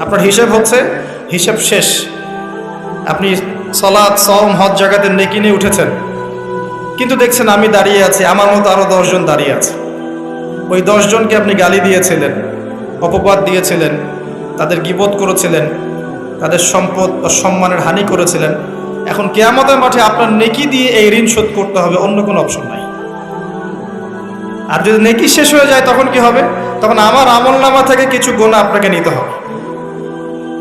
আপনার হিসেব হচ্ছে, হিসেব শেষ। আপনি সলাৎ সম হজ জায়গাতে নেকি নিয়ে উঠেছেন। কিন্তু দেখছেন আমি দাঁড়িয়ে আছি, আমার মতো আরও দশজন দাঁড়িয়ে আছে। ওই দশজনকে আপনি গালি দিয়েছিলেন, অপবাদ দিয়েছিলেন, তাদের গিবোধ করেছিলেন, তাদের সম্পদ বা সম্মানের হানি করেছিলেন। এখন কেয়ামতের মাঠে আপনার নেকি দিয়ে এই ঋণ শোধ করতে হবে, অন্য কোনো অপশন নাই। আর যদি নেকি শেষ হয়ে যায়, তখন কি হবে? তখন আমার আমল নামা থেকে কিছু গোনা আপনাকে নিতে হবে।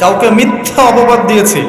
কাউকে মিথ্যা অপবাদ দিয়েছি।